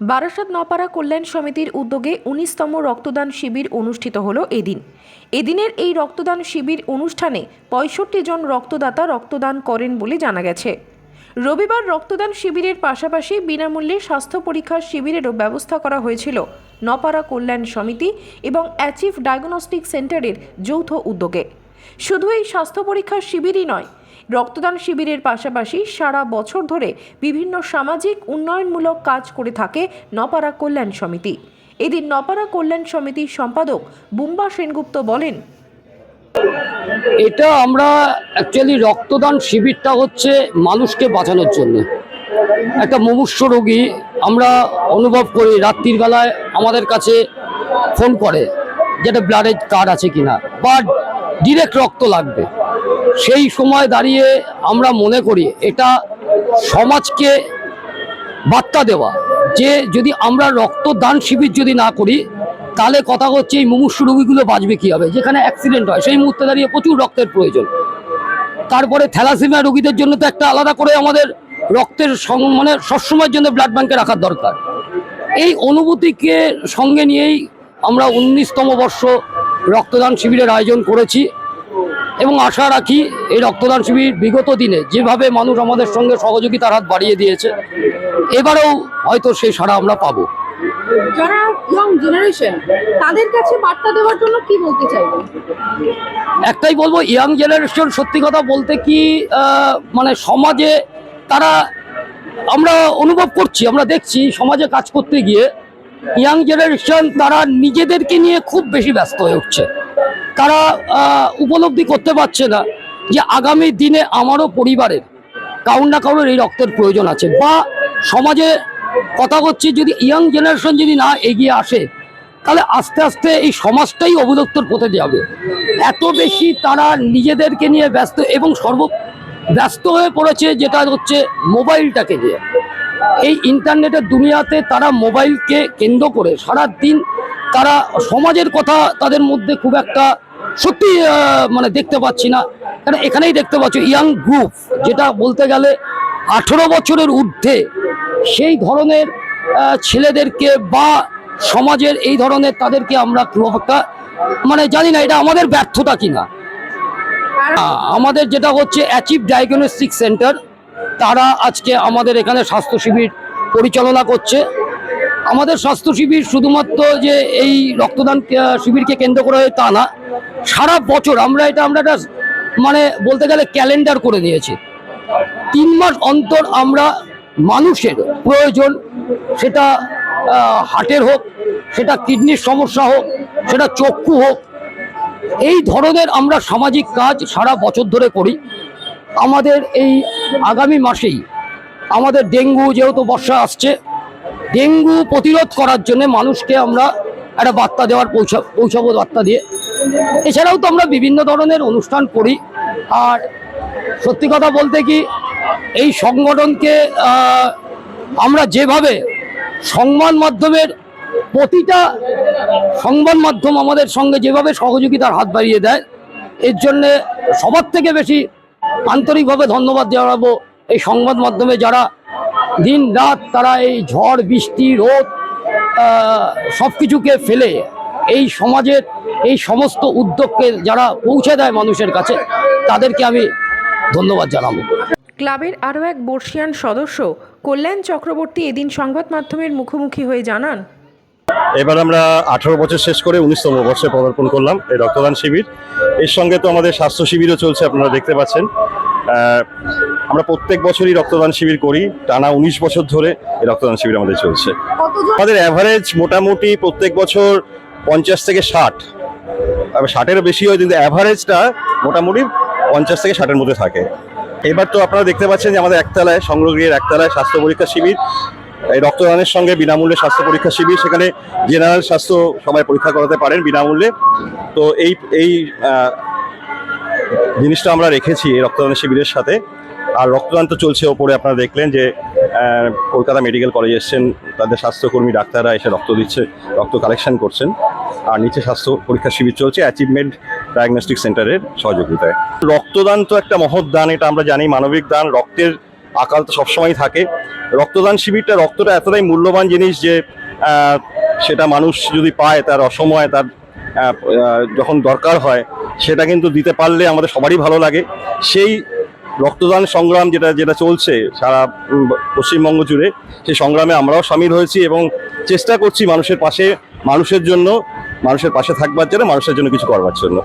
বারাসাত নপাড়া কল্যাণ সমিতির উদ্যোগে উনিশতম রক্তদান শিবির অনুষ্ঠিত হলো এদিন। এদিনের এই রক্তদান শিবির অনুষ্ঠানে পঁয়ষট্টি জন রক্তদাতা রক্তদান করেন বলে জানা গেছে। রবিবার রক্তদান শিবিরের পাশাপাশি বিনামূল্যে স্বাস্থ্য পরীক্ষার শিবিরেরও ব্যবস্থা করা হয়েছিল নপাড়া কল্যাণ সমিতি এবং অ্যাচিভ ডায়াগনস্টিক সেন্টারের যৌথ উদ্যোগে। শুধু এই স্বাস্থ্য পরীক্ষার শিবিরই নয় রক্তদান শিবিরের পাশাপাশি সারা বছর ধরে বিভিন্ন সামাজিক উন্নয়নমূলক কাজ করে থাকে নপাড়া কল্যাণ সমিতি। এদিন নপাড়া কল্যাণ সমিতির সম্পাদক বুম্বা সেনগুপ্ত বলেন, এটা আমরা অ্যাকচুয়ালি রক্তদান শিবিরটা হচ্ছে মানুষকে বাঁচানোর জন্য। একটা মুমূর্ষ রোগী আমরা অনুভব করি রাত্রির বেলায় আমাদের কাছে ফোন করে যেটা ব্লাডের কার্ড আছে কিনা, বা ডিরেক্ট রক্ত লাগবে। সেই সময় দাঁড়িয়ে আমরা মনে করি এটা সমাজকে বার্তা দেওয়া। যে যদি আমরা রক্তদান শিবির যদি না করি, তাহলে কথা হচ্ছে এই মুমূর্ষ রোগীগুলো বাঁচবে কী হবে যেখানে অ্যাক্সিডেন্ট হয়, সেই মুহূর্তে দাঁড়িয়ে প্রচুর রক্তের প্রয়োজন। তারপরে থ্যালাসেমিয়া রোগীদের জন্য তো একটা আলাদা করে আমাদের রক্তের মানে সবসময়ের জন্য ব্লাড ব্যাংকে রাখার দরকার। এই অনুভূতিকে সঙ্গে নিয়েই আমরা উনিশতম বর্ষ রক্তদান শিবিরের আয়োজন করেছি। এবং আশা রাখি এই রক্তদান শিবির বিগত দিনে যেভাবে মানুষ আমাদের সঙ্গে সহযোগিতার হাত বাড়িয়ে দিয়েছে এবারেও হয়তো সেই সারা আমরা পাবো। যারা ইয়ং জেনারেশন তাদের কাছে বার্তা দেওয়ার জন্য কি বলতে চাইবেন একটাই বলব ইয়াং জেনারেশন সত্যি কথা বলতে কি মানে সমাজে তারা আমরা অনুভব করছি আমরা দেখছি সমাজে কাজ করতে গিয়ে ইয়াং জেনারেশন তারা নিজেদেরকে নিয়ে খুব বেশি ব্যস্ত হয়ে উঠছে। তারা উপলব্ধি করতে পারছে না যে আগামী দিনে আমারও পরিবারের কারোর না কারোর এই রক্তের প্রয়োজন আছে। বা সমাজে কথা হচ্ছে যদি ইয়াং জেনারেশন যদি না এগিয়ে আসে, তাহলে আস্তে আস্তে এই সমাজটাই অবদত্তর পথে যাবে। এত বেশি তারা নিজেদেরকে নিয়ে ব্যস্ত এবং সর্ব ব্যস্ত হয়ে পড়েছে, যেটা হচ্ছে মোবাইলটাকে নিয়ে। এই ইন্টারনেটের দুনিয়াতে তারা মোবাইলকে কেন্দ্র করে সারা দিন তারা সমাজের কথা তাদের মধ্যে খুব একটা সত্যি মানে দেখতে পাচ্ছি না। কারণ এখানেই দেখতে পাচ্ছ, ইয়াং গ্রুপ, যেটা বলতে গেলে আঠেরো বছরের ঊর্ধ্বে সেই ধরনের ছেলেদেরকে বা সমাজের এই ধরনের তাদেরকে আমরা খুব একটা মানে জানি না, এটা আমাদের ব্যর্থতা কিনা। আমাদের যেটা হচ্ছে অ্যাচিভ ডায়াগনস্টিক সেন্টার, তারা আজকে আমাদের এখানে স্বাস্থ্য শিবির পরিচালনা করছে। আমাদের স্বাস্থ্য শিবির শুধুমাত্র যে এই রক্তদান শিবিরকে কেন্দ্র করা হয় তা না। সারা বছর আমরা এটা, আমরা একটা মানে বলতে গেলে ক্যালেন্ডার করে নিয়েছি তিন মাস অন্তর আমরা মানুষের প্রয়োজন, সেটা হার্টের হোক, সেটা কিডনির সমস্যা হোক, সেটা চক্ষু হোক, এই ধরনের আমরা সামাজিক কাজ সারা বছর ধরে করি। আমাদের এই আগামী মাসেই আমাদের ডেঙ্গু যেহেতু বর্ষা আসছে ডেঙ্গু প্রতিরোধ করার জন্য মানুষকে আমরা একটা বার্তা দেওয়ার, পৌঁছা, পৌঁছাবো বার্তা দিয়ে। এছাড়াও তো আমরা বিভিন্ন ধরনের অনুষ্ঠান করি। আর সত্যি কথা বলতে কি, এই সংগঠনকে আমরা যেভাবে সংবাদ মাধ্যমের প্রতিটা সংবাদ মাধ্যম আমাদের সঙ্গে যেভাবে সহযোগিতার হাত বাড়িয়ে দেয়, এর জন্যে সবার থেকে বেশি আন্তরিকভাবে ধন্যবাদ জানাব এই সংবাদ মাধ্যমে যারা দিন রাত তারা এই ঝড় বৃষ্টি রোদ সব কিছুকে ফেলে এই সমাজের এই সমস্ত উদ্যোগকে যারা পৌঁছে দেয় মানুষের কাছে তাদেরকে আমি ধন্যবাদ জানাব। ক্লাবের আরও এক বর্ষিয়ান সদস্য কল্যাণ চক্রবর্তী এদিন সংবাদ মাধ্যমের মুখোমুখি হয়ে জানান এবার আমরা আঠারো বছর শেষ করে উনিশতম বর্ষে পদার্পণ করলাম এই রক্তদান শিবির। এর সঙ্গে তো আমাদের স্বাস্থ্য শিবিরও চলছে আপনারা দেখতে পাচ্ছেন। আহ, আমরা প্রত্যেক বছরই রক্তদান শিবির করি। টানা উনিশ বছর ধরে এই রক্তদান শিবির আমাদের চলছে। আমাদের অ্যাভারেজ মোটামুটি প্রত্যেক বছর পঞ্চাশ থেকে ষাট। ষাটেরও বেশি হয় কিন্তু অ্যাভারেজটা মোটামুটি পঞ্চাশ থেকে ষাটের মধ্যে থাকে। এবার তো আপনারা দেখতে পাচ্ছেন যে আমাদের একতলায় সংগ্রহগৃহের একতলায় স্বাস্থ্য পরীক্ষা শিবির। এই রক্তদানের সঙ্গে বিনামূল্যে স্বাস্থ্য পরীক্ষা শিবির সেখানে জেনারেল স্বাস্থ্য সবাই পরীক্ষা করাতে পারেন বিনামূল্যে। তো এই এই জিনিসটা আমরা রেখেছি এই রক্তদান শিবিরের সাথে। আর রক্তদান তো চলছে ওপরে। আপনারা দেখলেন যে কলকাতা মেডিকেল কলেজ এসছেন, তাদের স্বাস্থ্যকর্মী ডাক্তাররা এসে রক্ত দিচ্ছে, রক্ত কালেকশন করছেন, আর নিচে স্বাস্থ্য পরীক্ষা শিবির চলছে অ্যাচিভমেন্ট ডায়াগনস্টিক সেন্টারের সহযোগিতায়। রক্তদান তো একটা মহৎ দান, এটা আমরা জানি, মানবিক দান, রক্তের আকাল তো সবসময় থাকে। রক্তদান শিবিরটা রক্তটা এতটাই মূল্যবান জিনিস যে সেটা মানুষ যদি পায়, তার অসময়ে, তার যখন দরকার হয়, সেটা কিন্তু দিতে পারলে আমাদের সবারই ভালো লাগে। সেই রক্তদান সংগ্রাম যেটা যেটা চলছে সারা পশ্চিমবঙ্গ জুড়ে, সেই সংগ্রামে আমরাও সামিল হয়েছি এবং চেষ্টা করছি মানুষের পাশে, মানুষের জন্য, মানুষের পাশে থাকবার জন্য, মানুষের জন্য কিছু করবার জন্য।